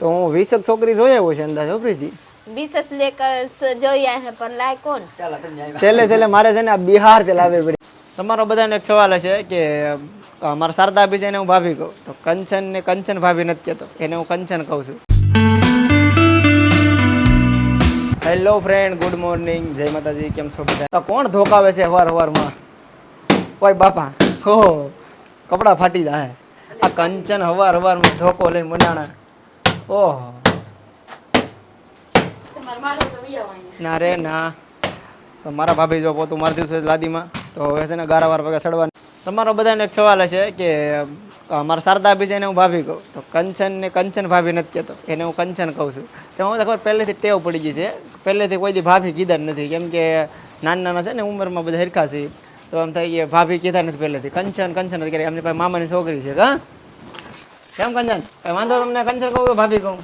તો હું વીસક છોકરી જોઈ આવ્યો છે અંદાજ હોપરીજી વીસક લેકર જોયા છે પણ લાય કોણ છેલ્લે છેલ્લે મારે છે ને આ બિહારથી લાવવી પડી. તમારો બધાને એક સવાલ છે કે અમારા શારદા બી એને હું ભાભી કહું? તો કંચન ને કંચન ભાભી નથી કહેતો. એને હું કંચન કહું છું. હેલો ફ્રેન્ડ ગુડ મોર્નિંગ જય માતાજી કેમ છો બધા? તો કોણ ધોકાવે છે હવાર હવારમાં? કોઈ બાપા હો કપડાં ફાટી જાય આ કંચન હવાર હવારમાં ધોકો લઈને મનાણા. ઓહો. ના રે, ના. તો મારા ભાભી જો પોતું મારી છે લાદીમાં. તો હવે છે ને ગારાવાર પગે સડવા તમારો બધાને એક સવાલ છે કે મારા શારદા બી હું ભાભી કહું. તો કંચન ને કંચન ભાભી નથી કહેતો. એને હું કંચન કહું છું. તો તો ખબર પહેલેથી ટેવ પડી ગઈ છે. પહેલેથી કોઈ દી ભાભી કીધા નથી. કેમ કે નાના નાના છે ને ઉંમરમાં બધા હરખા છે. તો એમ થાય કે ભાભી કીધા નથી પહેલેથી. કંચન કંચન નથી કરે એમની પાસે મામાની છોકરી છે. હા? કેમ કંચન વાંધો તમને કંચન કહું ભાભી કહું?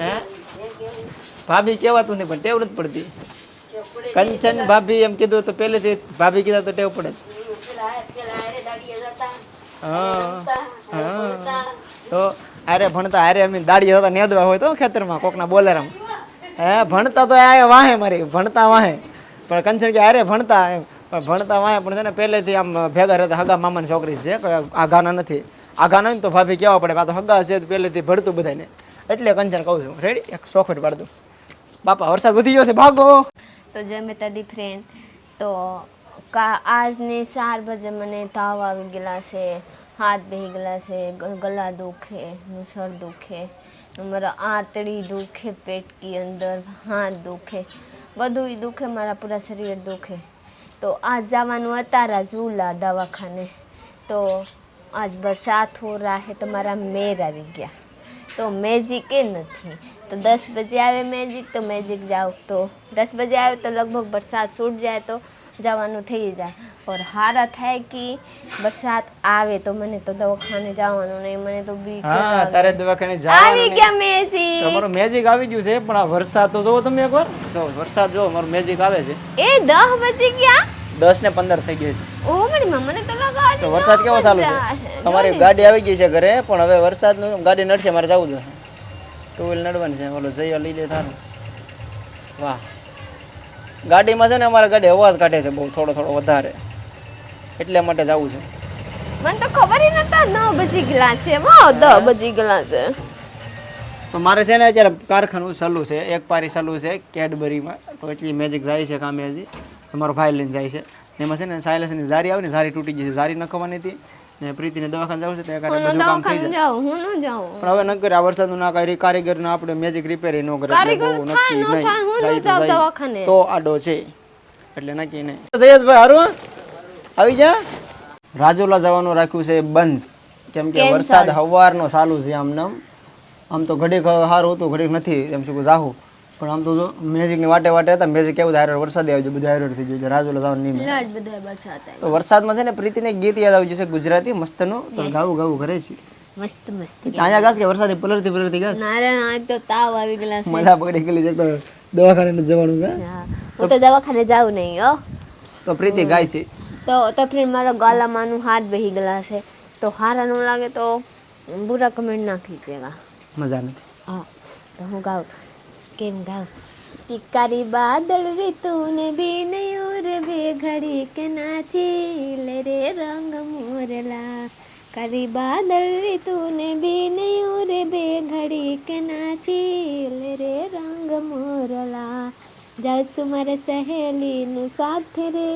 હે? ભાભી કહેવાતું નહીં, પણ ટેવ નથી પડતી. કંચન ભાભી એમ કીધું તો પહેલેથી ભાભી કીધા તો ટેવ પડે તો અરે ભણતા અરે અમે દાડી હતા, નેદવા હોય તો ખેતરમાં કોકના બોલેરામ. હે, ભણતા તો આ વાહે મારી, ભણતા વાહે. પણ કંચન કે અરે ભણતા એમ. પણ ભણતા વાહે, પણ છે ને પહેલેથી આમ ભેગા રહેતા હગા મામાની છોકરી છે આઘાના નથી. આઘાના નહીં તો ભાભી કહેવા પડે આ તો હગા છે પહેલેથી ભળતું બધાને એટલે કંચન કહું છું રેડી એક સોફેટ પાડ દઉં બાપા, વરસાદ વધી ગયો છે, ભાગો. તો જય માતાજી ફ્રેન્ડ તો કા, આજને ચાર બજે મને તાવ આવી ગયેલા છે, હાથ બેહી ગયેલા છે ગલા દુખે સર દુખે મારા આંતળી દુખે પેટ કી અંદર હાથ દુખે બધું દુખે, મારા પૂરા શરીર દુખે. તો આજ જવાનું અતારા રાજુલા દવાખાને. તો આજ બરસાત હો રહા હે તમારા મેર આવી ગયા. તો મેજિક એ નથી. તો દસ બજે આવે મેજિક તો મેજિક જાઓ. તો દસ બજે આવે તો લગભગ બરસાત છૂટ જાય તો જવાનું થઈ જાય. પર હારા થાય કે બરસાત આવે તો મને તો દવાખાને જવાનું નહીં મને તો બી હા તારે દવાખાને જવાનું આવી ગયા મેજિક તમારું મેજિક આવી ગયું છે પણ આ વરસાદ તો જોવો તમે એકવાર. તો વરસાદ જો મારું મેજિક આવે છે. એ 10 બજી ગયા? 10 ને 15 થઈ ગયું છે. ઓ મમ્મી મને તો લગાડી તો વરસાદ કેવો ચાલુ છે? તમારી ગાડી આવી ગઈ છે ઘરે પણ હવે વરસાદનું ગાડી નડશે મારે જવું જોઈએ ટુ વ્હીલ નડવાની છે. ઓલો જઈએ લઈ લે તારું. વાહ. ગાડીમાં છે ને અમારે ગાડી અવાજ કાઢે છે બહુ થોડો થોડો વધારે. એટલે માટે જવું છે. મને તો ખબર ય નતા નવ બજી ગલા છે વાહ દ બજી ગલા છે. તો મારે છે ને અત્યારે કારખાનું ચાલુ છે એક પારી ચાલુ છે કેડબરીમાં. તો એટલી મેજિક જાય છે કામે હજી. તમારો ભાઈ લઈને જાય છે. ને એમાં છે ને સાયલેસની ઝારી આવે ને ઝારી તૂટી જશે. છે ઝારી નખવાની હતી ને પ્રીતિને દવાખાને જવું છે તે કારણે બધું કામ થઈ જાય. હું ન જાઉં. પણ હવે ન કરે આ વરસાદનું ના કારી કારીગર ના આપણે મેજિક રિપેર ન કરે. કારીગર થાય, ન થાય, હું ન તો જાઉં દવાખાને. તો આડો છે. એટલે નક્કી નહીં. જયેશભાઈ હારું આવી જા. રાજુલા જવાનું રાખ્યું છે બંધ. કેમ કે વરસાદ હવારનો ચાલુ છે આમ નામ. આમ તો ઘડીક સારું હતું ઘડીક નથી. એમ શું જાહું. પણ આમ તો જો મેજિકની વાટે વાટે હતા મેજિક કેવું ધારો વરસાદ આવી ગયો બધું હાયરોડ થઈ ગયું. છે રાજુલા જવાનું નહીં બધા વરસાદ તો વરસાદમાં છે ને પ્રીતિને ને ગીત યાદ આવી જશે ગુજરાતી મસ્તનું તો ગાવું ગાવું કરે છે. મસ્ત મસ્ત તાજા ગાસ કે વરસાદ પલરતી પલરતી ગાસ નારાયણ આજ તો તાવ આવી ગયેલા છે. મજા પકડી ગયેલી છે તો દવાખાને જવાનું છે હા. તો દવાખાને જાઉં નહીં હો. તો પ્રીતિ ગાય છે. તો તો ફ્રેન્ડ મારા ગાલામાંનું હાથ બેહી ગયેલા છે. તો હારા ન લાગે તો બુરા કમેન્ટ નાખી દેવા. મજા નથી. હા. તો હું ગાઉં. કેમ ગાવ પિકારી બાદલ ઋતુને બિનયુર બે ઘડી કે નાચી લે રે રંગ મોરલા કરી બાદલ ઋતુને બિનયુર બે ઘડી કે નાચી લે રે રંગ મોરલા જાઉં મારે સહેલીનું સાથે રે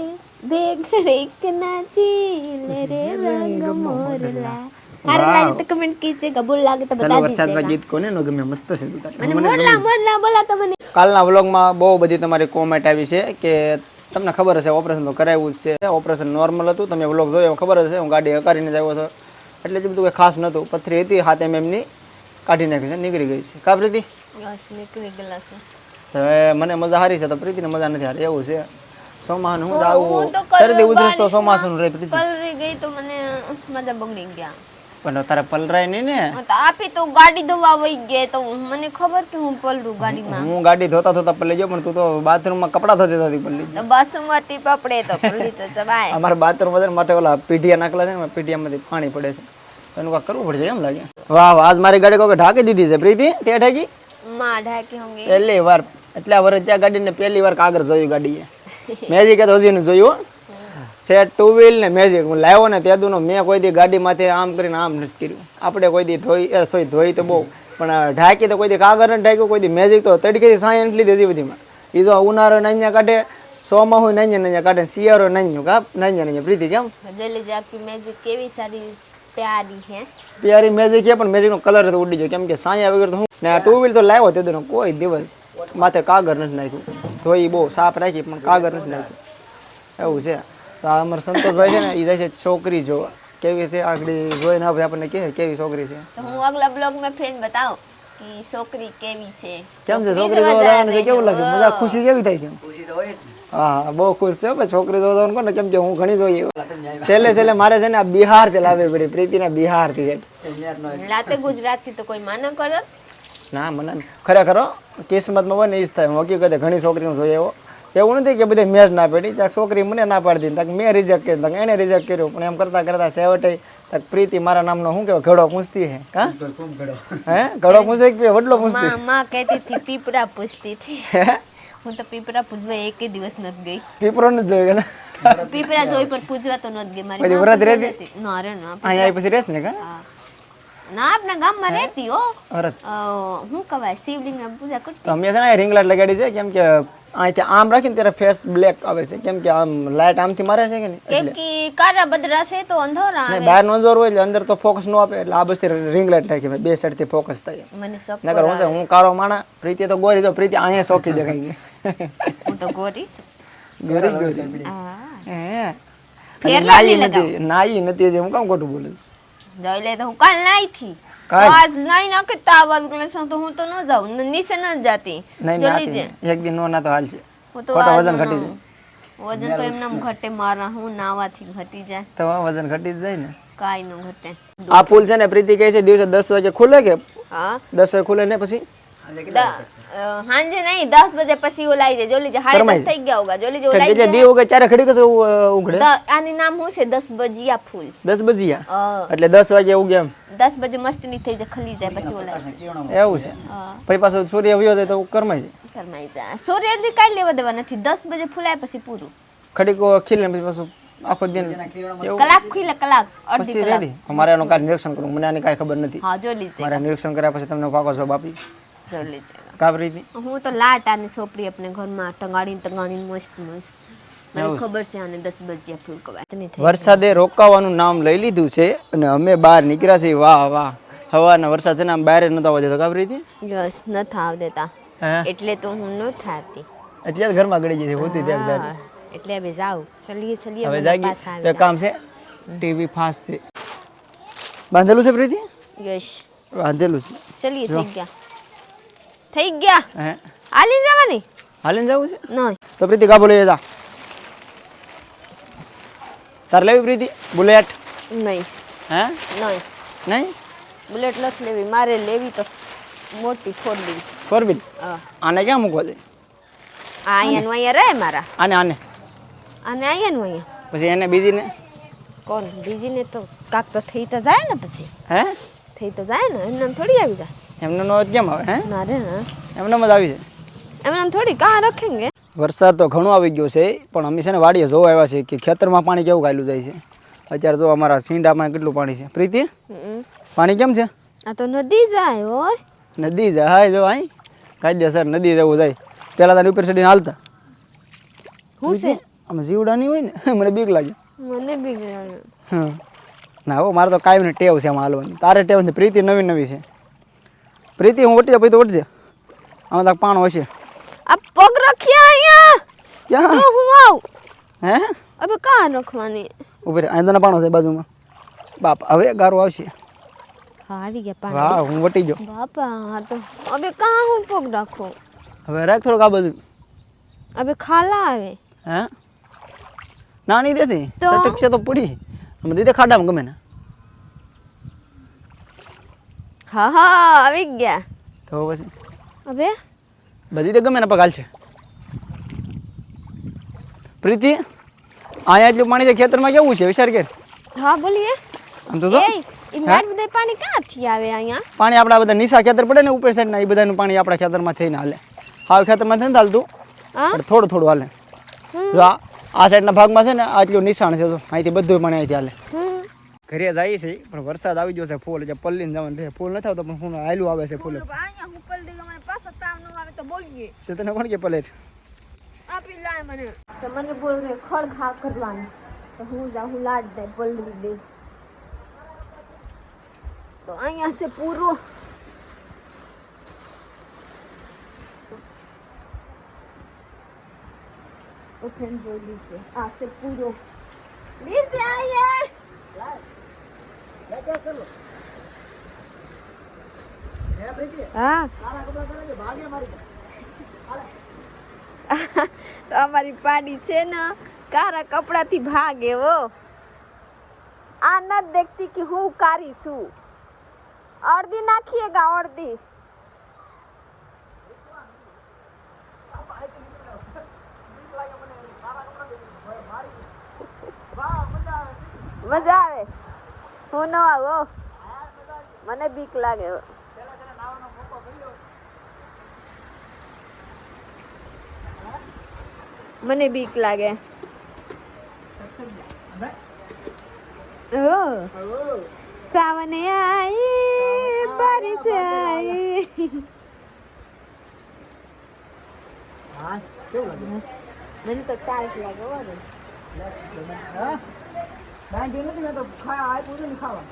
બે ઘડી કે નાચી લે રે રંગ મોરલા સારું લાગે તો કમેન્ટ કીજેગા બોલ લાગે તો બતા વરસાદમાં ગીત કોને નો ગમે મસ્ત છે મને મોરલા મોરલા બોલા તો મને. કાલના વ્લોગમાં બહુ બધી તમારી કોમેન્ટ આવી છે કે તમને ખબર હશે ઓપરેશન તો કરાવ્યું જ છે. ઓપરેશન નોર્મલ હતું તમે વ્લોગ જોયો ખબર હશે હું ગાડી હકારીને જ આવ્યો હતો. એટલે જ બધું કંઈ ખાસ નહોતું. પથરી હતી હાથ એમ એમની કાઢી નાખી છે નીકળી ગઈ છે. કા પ્રીતિ? નીકળી ગયેલા છે. હવે મને મજા હારી છે તો પ્રીતિને મજા નથી હારી એવું છે. સોમાન હું જ આવું તો શરદી ઉધરસ તો બારિશમાં રહી પ્રીતિ. ગઈ તો મને મજા બગડી ગયા. પણ તારે પલરાય નહીં ને આપી તો ગાડી ધોવા વહી ગયે તો મને ખબર કે હું પલરું ગાડીમાં. હું ગાડી ધોતા ધોતા પલ્લી ગયો પણ તું તો બાથરૂમમાં કપડાં ધોતી ધોતી પલ્લી તો બાસુમતી પપડે તો પલરી તો જવાય. અમારા બાથરૂમ બધા માટે ઓલા પીઢિયા નાખલા છે ને પીઢિયામાંથી પાણી પડે છે. એનું કાંઈક કરવું પડશે એમ લાગે. વાહ વાહ આજ મારી ગાડી કોઈ ઢાંકી દીધી છે પ્રીતિ? તે ઢાંકી? માં ઢાંકી હોંગી. પહેલી વાર. એટલા વર્ષ ત્યાં ગાડીને પહેલી વાર કાગળ જોયું ગાડીએ. કે તો હજી જોયું. સેટ ટુ વ્હીલ ને મેજિક હું લાવ્યો ને તેદુનો મેં કોઈ દી ગાડીમાંથી આમ કરીને આમ નથી કર્યું. આપણે કોઈ દી ધોઈ સોય ધોઈ તો બહુ. પણ ઢાંકી તો કોઈ દી કાગળ નથી ઢાંક્યું કોઈ દી મેજિક તો તડકેથી સાય લીધી દીધી બધીમાં એ તો ઉનાળો નાન્યા કાઢે સોમાં હું નાન્યા નાન્યા કાઢે શિયાળો નાન્યું કા? નાન્યા નાન્યા પ્રીતિ કેમ? જલી જાકી મેજિક કેવી સારી પ્યારી હે. પ્યારી મેજિક છે પણ મેજિકનો કલર તો ઉડી ગયો. કેમ કે સાયા વગર તો હું ને ટુ વ્હીલ તો લાવ્યો તેદુનો કોઈ દિવસ. માથે કાગળ નથી નાખ્યું. ધોઈ બહુ સાફ રાખી પણ કાગળ નથી નાખ્યું. એવું છે. તો આ અમારા સંતોષભાઈ છે ને એ જાય છે છોકરી જો કેવી છે આગળ જોઈને આપણે આપણને કહે કેવી છોકરી છે. તો હું આગલા બ્લોગમાં ફ્રેન્ડ બતાવ કે છોકરી કેવી છે. કેમ છે? છોકરી જોવા છે કેવું લાગે? મજા ખુશી કેવી થાય છે? ખુશી તો હોય હા બહુ ખુશ થયો ભાઈ. છોકરી જોવા કોને? ને કેમ કે હું ઘણી જોઈએ છેલ્લે છેલ્લે મારે છે ને આ બિહારથી લાવવી પડી પ્રીતિના બિહારથી લાતે ગુજરાતથી તો કોઈ માન કરો ના મને ખરેખર કિસ્મતમાં બને એ જ થાય. હકીકતે ઘણી છોકરીઓ જોઈએ એવો એવું નથી કે બધે મેં જ ના પડી. ત્યાં છોકરી મને ના પાડી દીધી ત્યાં મેં રિજેક્ટ કર્યું. ત્યાં એણે રિજેક્ટ કર્યું. પણ એમ કરતાં કરતાં છેવટે ત્યાં પ્રીતિ મારા નામનો શું કહેવાય? ઘડો પૂછતી હે. કા? હે? ઘડો પૂછતી કે વડલો પૂછતી? માં માં કહેતી હતી પીપરા પૂછતી હતી. હે? હું તો પીપરા પૂછવા એકે દિવસ નથી ગઈ. પીપરો ને જોયું ને? પીપરા જોઈ પણ પૂછવા તો નથી ગઈ. મારી પછી માં વ્રત પૂછવા રહેતી? જતી. ના રે ના અહીંયા આવી પછી રહેશે ને કા? હા. ના આપણા ગામમાં રહેતી હો. અરત અ, શું કહેવાય શિવલિંગની પૂજા કરતી. તો અમે છે ને રિંગ લાઇટ લગાડી છે કેમ કે અહીંથી આમ રાખીને ત્યારે ફેસ બ્લેક આવે છે. કેમ કે આમ લાઈટ આમથી મારે છે કે નહીં? કેમ કારા બદરા છે તો અંધારા આવે. બહાર નો જોર હોય એટલે અંદર તો ફોકસ નો આપે એટલે આ બસ રિંગ લાઇટ થાય બે બે સાઈડથી ફોકસ થાય મને શોખ નકર હું કારો માણા પ્રીતિ તો ગોરી જો પ્રીતિ અહીંયા સોખી દેખાય હું તો ગોરી છું. ગોરી ગોરી. હા. ફેર નથી નાઈ નથી જે હું કામ ખોટું બોલું જોઈ લે તો હું કાલ નાઈ થી. આજ નાઈ નાખે તાવ આવી ગયો તો હું તો ન જાઉં નીચે ન જાતી. નહીં જલ્દી જે. એક દિન નો ના તો હાલ છે. ખોટો વજન ઘટી જાય. વજન તો એમને ઘટે મારા હું નાવાથી ઘટી જાય. તો વજન ઘટી જાય ને. કાઈ ન ઘટે. આ પુલ છે ને પ્રીતિ કહે છે દિવસે દસ વાગે ખુલે કે હા. દસ વાગે ખુલે ને પછી? હાંજે નહીં દસ બજે પછી ઓલાઈ જાય જોલી જાય સાડા દસ થઈ ગયા હોગા. જોલી જાય ઓલાઈ જાય દી હોગા ચારે ખડી કસે ઉઘડે? આની નામ હું છે? દસ બજિયા ફૂલ. દસ બજીયા? એટલે દસ વાગે ઉગે એમ? દસ બજે મસ્તી થઈ જાય ખલી જાય પછી ઓલાઈ એવું છે. પછી પાછો સૂર્ય વયો જાય તો કરમાઈ જાય. કરમાઈ જાય. સૂર્યથી કાઈ લેવા દેવા નથી. દસ બજે ફૂલાય પછી પૂરું. ખડીકો ખીલે પછી પાછું આખો દિન કલાક ખીલે કલાક. અડધી કલાક. રેડી અમારે એનું કાંઈ નિરીક્ષણ કરું મને આની કાંઈ ખબર નથી. હા જો લીજે મારે નિરીક્ષણ કર્યા પછી તમને પાકો જવાબ આપી જોલી જાય હું તો લાટ આને સોપડી આપણે ઘરમાં ટંગાડીને ટંગાડીને મસ્ત મસ્ત. મને ખબર છે આને દસ બજે ફૂલ નહીં વરસાદે રોકાવાનું નામ લઈ લીધું છે અને અમે બહાર નીકળ્યા છીએ. વાહ વાહ. હવાના વરસાદ છે ને આમ બહાર નતા આવવા દેતો હતી બસ ન થાવ દેતા એટલે તો હું ન થાતી. એટલે જ ઘરમાં ગળી જતી હોતી ત્યાં દાદી એટલે હવે જાઉં. ચલીએ ચલીએ હવે જાગી તો કામ છે ટીવી ફાસ્ટ છે. બાંધેલું છે પ્રીતિ? યસ બાંધેલું છે. ચલીએ થઈ ગયા થઈ ગયા. હે. હાલી જવાની? હાલીને જવું છે? નહીં. તો પ્રીતિ કા બોલે જા. તાર લેવી પ્રીતિ? બુલેટ? નહીં. હે? નહીં. નહીં? બુલેટ નથી લેવી. મારે લેવી તો મોટી ફોર લેવી ફોર વ્હીલ હા. આને ક્યાં મૂકવા દે? આ અહીંયાનું અહીંયા રહે મારા? આને આને. અને અહીંયાનું અહીંયા? પછી એને બીજીને? કોણ? બીજીને તો કાક તો થઈ તો જાય ને પછી. હે? થઈ તો જાય ને? એમને થોડી આવી જાય. એમનો નો કેમ આવે હે? ના રે ના એમને જ આવી છે એમને થોડી કા રખેંગે. વરસાદ તો ઘણો આવી ગયો છે પણ અમે છે ને વાડીએ જોવા આવ્યા છે કે ખેતરમાં પાણી કેવું ગાયલું જાય છે. અત્યારે તો અમારા સીંડામાં કેટલું પાણી છે. પ્રીતિ પાણી કેમ છે? આ તો નદી જાય હો નદી જાય જો અહીં કાયદેસર નદી જવું જાય. પહેલાં તારી ઉપર ચડીને હાલતા. હું છે? અમે જીવડા નહીં હોય ને મને બીક લાગે. મને બીક લાગે. હા ના હો મારે તો કાયમને ટેવ છે આમાં હાલવાની. તારે ટેવ છે પ્રીતિ નવી નવી છે. પ્રીતિ હું વટી ભાઈ તો વટજે આમાં તાક પાણો હશે. આ પગ રખ્યા અહીંયા? ક્યાં? તો હું આવ? હે? હવે કા રખવાની? ઊભી આ તને પાણો છે બાજુમાં. બાપ હવે ગારો આવશે. હા આવી ગયા પાણી. વાહ હું વટી ગયો. બાપા હા તો. હવે કા હું પગ રાખો? હવે રાખ થોડોક આ બાજુ. હવે ખાલા આવે. હે? નાની દેતી? સટક છે તો પડી. અમે દીધે ખાડામાં ગમે ને. હા હા આવી ગયા. તો પછી? હવે? બધી તો ગમે ને પગાલ છે. પ્રીતિ આયા એટલું પાણી છે ખેતરમાં કેવું છે? વિચાર કે હા બોલીએ. આમ તો જો. બધા પાણી ક્યાંથી આવે અહીંયા? પાણી આપણા બધા નીચા ખેતર પડે ને ઉપર સાઈડ ના એ બધાનું પાણી આપણા ખેતરમાં થઈને હાલે. હાવ ખેતરમાં થઈને હાલતું હા? પણ થોડું થોડું હાલે. જો આ સાઈડના ભાગમાં છે ને આટલું નિશાણ છે તો અહીંથી બધું પાણી અહીંથી હાલે. ઘરે જાય છે પણ વરસાદ આવી ગયો છે ફૂલ પલ્લી ને જવાનું છે. ફૂલ નથી આવતો પણ ફૂલ આયલું આવે છે ફૂલ. હું તો તને કોણ કે પલેટ? આપી લાય મને. તો મને બોલ રે ખળ ખા કરવાનું. તો હું જા હું લાડ દે પલડી દે તો અહીંયા છે પૂરો. ઓપન જોઈ છે આ છે પૂરો. લીધે આયે હા. તો અમારી પાડી છે ને, કારા કપડાથી ભાગે હો. આ ન દેખતી કે હું કારી છું. અડધી નાખીએ ગા, અડધી. મજા આવે. હું ન આવો મને બીક લાગે મને બીક લાગે. ઓ સાવને આઈ પરિચય હા કેવું લાગે મને તો ટાઈટ લાગે હો? હા નથી મેં તો ખા આપ્યું પૂરું ને ખાવા?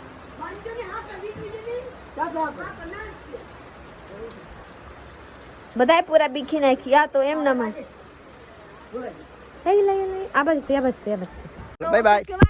બધાય પૂરા બીખી નાખી આ તો એમ ના માં લઈ લઈ લઈ આ બસ ત્યાં બસ ત્યાં બસ બાય બાય